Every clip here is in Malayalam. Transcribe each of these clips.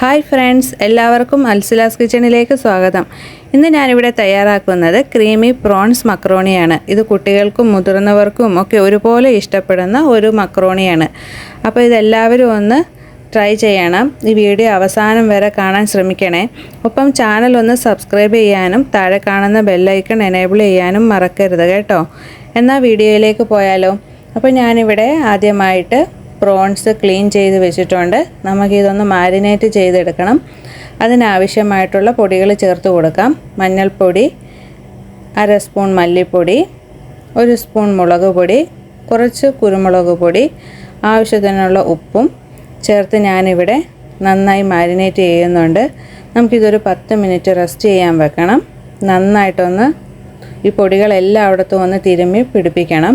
ഹായ് ഫ്രണ്ട്സ് എല്ലാവർക്കും അൽസിലാസ് കിച്ചണിലേക്ക് സ്വാഗതം. ഇന്ന് ഞാനിവിടെ തയ്യാറാക്കുന്നത് ക്രീമി പ്രോൺസ് മക്രോണിയാണ്. ഇത് കുട്ടികൾക്കും മുതിർന്നവർക്കും ഒക്കെ ഒരുപോലെ ഇഷ്ടപ്പെടുന്ന ഒരു മക്രോണിയാണ്. അപ്പോൾ ഇതെല്ലാവരും ഒന്ന് ട്രൈ ചെയ്യണം. ഈ വീഡിയോ അവസാനം വരെ കാണാൻ ശ്രമിക്കണേ. ഒപ്പം ചാനൽ ഒന്ന് സബ്സ്ക്രൈബ് ചെയ്യാനും താഴെ കാണുന്ന ബെല്ലൈക്കൺ എനേബിൾ ചെയ്യാനും മറക്കരുത് കേട്ടോ. എന്നാൽ വീഡിയോയിലേക്ക് പോയാലോ. അപ്പോൾ ഞാനിവിടെ ആദ്യമായിട്ട് പ്രോൺസ് ക്ലീൻ ചെയ്ത് വെച്ചിട്ടുണ്ട്. നമുക്കിതൊന്ന് മാരിനേറ്റ് ചെയ്തെടുക്കണം. അതിനാവശ്യമായിട്ടുള്ള പൊടികൾ ചേർത്ത് കൊടുക്കാം. മഞ്ഞൾപ്പൊടി അര സ്പൂൺ മല്ലിപ്പൊടി ഒരു സ്പൂൺ മുളക് പൊടി കുറച്ച് കുരുമുളക് പൊടി ആവശ്യത്തിനുള്ള ഉപ്പും ചേർത്ത് ഞാനിവിടെ നന്നായി മാരിനേറ്റ് ചെയ്യുന്നുണ്ട്. നമുക്കിതൊരു പത്ത് മിനിറ്റ് റെസ്റ്റ് ചെയ്യാൻ വെക്കണം. നന്നായിട്ടൊന്ന് ഈ പൊടികളെല്ലാം അവിടത്തും ഒന്ന് തിരുമ്മി പിടിപ്പിക്കണം.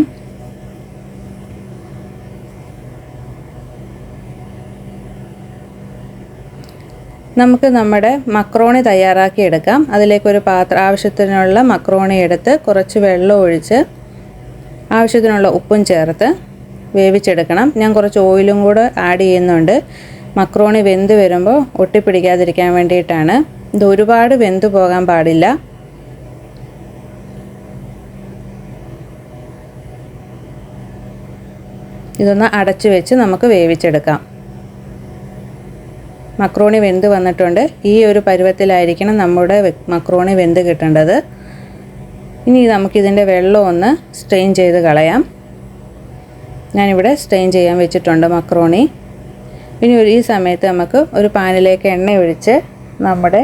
നമുക്ക് നമ്മുടെ മക്രോണി തയ്യാറാക്കി എടുക്കാം. അതിലേക്കൊരു പാത്രം ആവശ്യത്തിനുള്ള മക്രോണി എടുത്ത് കുറച്ച് വെള്ളം ഒഴിച്ച് ആവശ്യത്തിനുള്ള ഉപ്പും ചേർത്ത് വേവിച്ചെടുക്കണം. ഞാൻ കുറച്ച് ഓയിലും കൂടെ ആഡ് ചെയ്യുന്നുണ്ട്. മക്രോണി വെന്ത് വരുമ്പോൾ ഒട്ടിപ്പിടിക്കാതിരിക്കാൻ വേണ്ടിയിട്ടാണ്. ഇത് ഒരുപാട് വെന്ത് പോകാൻ പാടില്ല. ഇതൊന്ന് അടച്ചു വെച്ച് നമുക്ക് വേവിച്ചെടുക്കാം. മക്രോണി വെന്ത് വന്നിട്ടുണ്ട്. ഈ ഒരു പരുവത്തിലായിരിക്കണം നമ്മുടെ മക്രോണി വെന്ത് കിട്ടേണ്ടത്. ഇനി നമുക്കിതിന്റെ വെള്ളം ഒന്ന് സ്ട്രെയിൻ ചെയ്ത് കളയാം. ഞാനിവിടെ സ്ട്രെയിൻ ചെയ്യാൻ വെച്ചിട്ടുണ്ട് മക്രോണി. ഇനി ഒരു ഈ സമയത്ത് നമുക്ക് ഒരു പാനിലേക്ക് എണ്ണ ഒഴിച്ച് നമ്മുടെ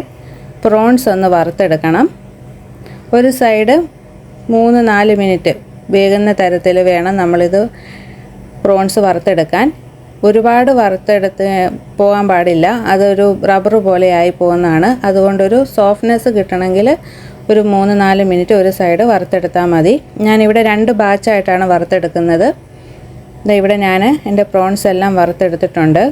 പ്രോൺസ് ഒന്ന് വറുത്തെടുക്കണം. ഒരു സൈഡ് മൂന്ന് നാല് മിനിറ്റ് വേകുന്ന തരത്തിൽ വേണം നമ്മളിത് പ്രോൺസ് വറുത്തെടുക്കാൻ. ഒരുപാട് വറുത്തെടുത്ത് പോകാൻ പാടില്ല. അതൊരു റബ്ബർ പോലെ ആയി പോകുന്നതാണ്. അതുകൊണ്ടൊരു സോഫ്റ്റ്നെസ് കിട്ടണമെങ്കിൽ ഒരു മൂന്ന് നാല് മിനിറ്റ് ഒരു സൈഡ് വറുത്തെടുത്താൽ മതി. ഞാനിവിടെ രണ്ട് ബാച്ചായിട്ടാണ് വറുത്തെടുക്കുന്നത്. ഇവിടെ ഞാൻ എന്റെ പ്രോൺസ് എല്ലാം വറുത്തെടുത്തിട്ടുണ്ട്.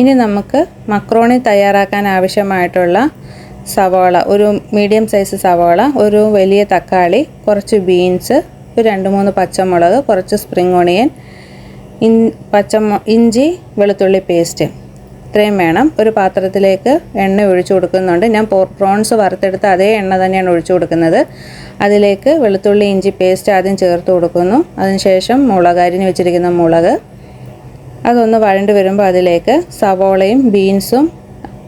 ഇനി നമുക്ക് മക്രോണി തയ്യാറാക്കാൻ ആവശ്യമായിട്ടുള്ള സവാള ഒരു മീഡിയം സൈസ് സവാള ഒരു വലിയ തക്കാളി കുറച്ച് ബീൻസ് ഒരു രണ്ട് മൂന്ന് പച്ചമുളക് കുറച്ച് സ്പ്രിംഗ് ഓണിയൻ ഇൻ പച്ചമു ഇഞ്ചി വെളുത്തുള്ളി പേസ്റ്റ് ഇത്രയും വേണം. ഒരു പാത്രത്തിലേക്ക് എണ്ണ ഒഴിച്ചു കൊടുക്കുന്നുണ്ട്. ഞാൻ പ്രോൺസ് വറുത്തെടുത്ത അതേ എണ്ണ തന്നെയാണ് ഒഴിച്ചു കൊടുക്കുന്നത്. അതിലേക്ക് വെളുത്തുള്ളി ഇഞ്ചി പേസ്റ്റ് ആദ്യം ചേർത്ത് കൊടുക്കുന്നു. അതിനുശേഷം മുളക് അരിഞ്ഞ് വെച്ചിരിക്കുന്ന മുളക് അതൊന്ന് വഴണ്ട് വരുമ്പോൾ അതിലേക്ക് സവോളയും ബീൻസും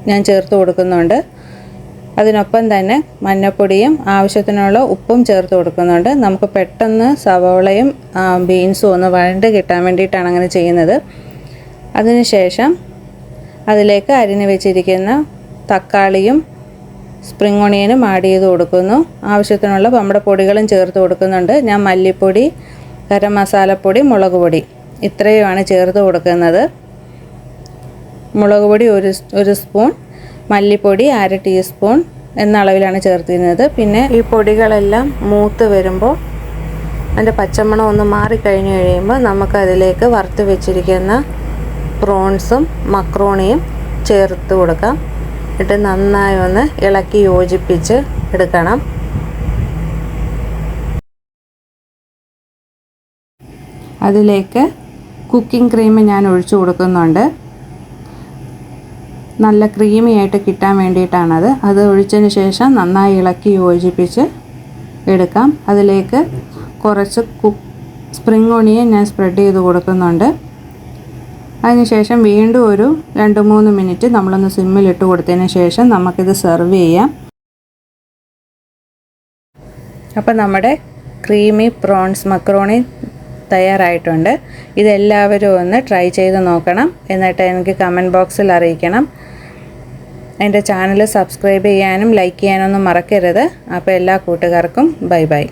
ഞാൻ ചേർത്ത് കൊടുക്കുന്നുണ്ട്. അതിനൊപ്പം തന്നെ മഞ്ഞൾപ്പൊടിയും ആവശ്യത്തിനുള്ള ഉപ്പും ചേർത്ത് കൊടുക്കുന്നുണ്ട്. നമുക്ക് പെട്ടെന്ന് സവോളയും ബീൻസും ഒന്ന് വഴണ്ട് കിട്ടാൻ വേണ്ടിയിട്ടാണ് അങ്ങനെ ചെയ്യുന്നത്. അതിനുശേഷം അതിലേക്ക് അരിഞ്ഞു വെച്ചിരിക്കുന്ന തക്കാളിയും സ്പ്രിംഗ് ഒണിയനും ആഡ് ചെയ്ത് കൊടുക്കുന്നു. ആവശ്യത്തിനുള്ള നമ്മുടെ പൊടികളും ചേർത്ത് കൊടുക്കുന്നുണ്ട്. ഞാൻ മല്ലിപ്പൊടി ഗരം മസാലപ്പൊടി മുളക് പൊടി. ഇത്രയുമാണ് ചേർത്ത് കൊടുക്കുന്നത്. മുളക് പൊടി ഒരു ഒരു സ്പൂൺ മല്ലിപ്പൊടി അര ടീസ്പൂൺ എന്ന അളവിലാണ് ചേർത്തിരുന്നത്. പിന്നെ ഈ പൊടികളെല്ലാം മൂത്ത് വരുമ്പോൾ അതിന്റെ പച്ചമണം ഒന്ന് മാറിക്കഴിഞ്ഞ് കഴിയുമ്പോൾ നമുക്കതിലേക്ക് വറുത്ത് വെച്ചിരിക്കുന്ന പ്രോൺസും മക്രോണിയും ചേർത്ത് കൊടുക്കാം. എന്നിട്ട് നന്നായി ഒന്ന് ഇളക്കി യോജിപ്പിച്ച് എടുക്കണം. അതിലേക്ക് കുക്കിംഗ് ക്രീം ഞാൻ ഒഴിച്ചു കൊടുക്കുന്നുണ്ട്. നല്ല ക്രീമി ആയിട്ട് കിട്ടാൻ വേണ്ടിയിട്ടാണത്. അത് ഒഴിച്ചതിന് ശേഷം നന്നായി ഇളക്കി യോജിപ്പിച്ച് എടുക്കാം. അതിലേക്ക് കുറച്ച് കുക്ക് സ്പ്രിംഗ് ഓണിയൻ ഞാൻ സ്പ്രെഡ് ചെയ്ത് കൊടുക്കുന്നുണ്ട്. അതിനുശേഷം വീണ്ടും ഒരു രണ്ട് മൂന്ന് മിനിറ്റ് നമ്മളൊന്ന് സിമ്മിലിട്ട് കൊടുത്തതിന് ശേഷം നമുക്കിത് സെർവ് ചെയ്യാം. അപ്പോൾ നമ്മുടെ ക്രീമി പ്രോൺസ് മക്രോണി തയ്യാറായിട്ടുണ്ട്. ഇതെല്ലാവരും ഒന്ന് ട്രൈ ചെയ്ത് നോക്കണം. എന്നിട്ട് എനിക്ക് കമന്റ് ബോക്സിൽ അറിയിക്കണം. എന്റെ ചാനൽ സബ്സ്ക്രൈബ് ചെയ്യാനും ലൈക്ക് ചെയ്യാനൊന്നും മറക്കരുത്. അപ്പോൾ എല്ലാ കൂട്ടുകാർക്കും ബൈ ബൈ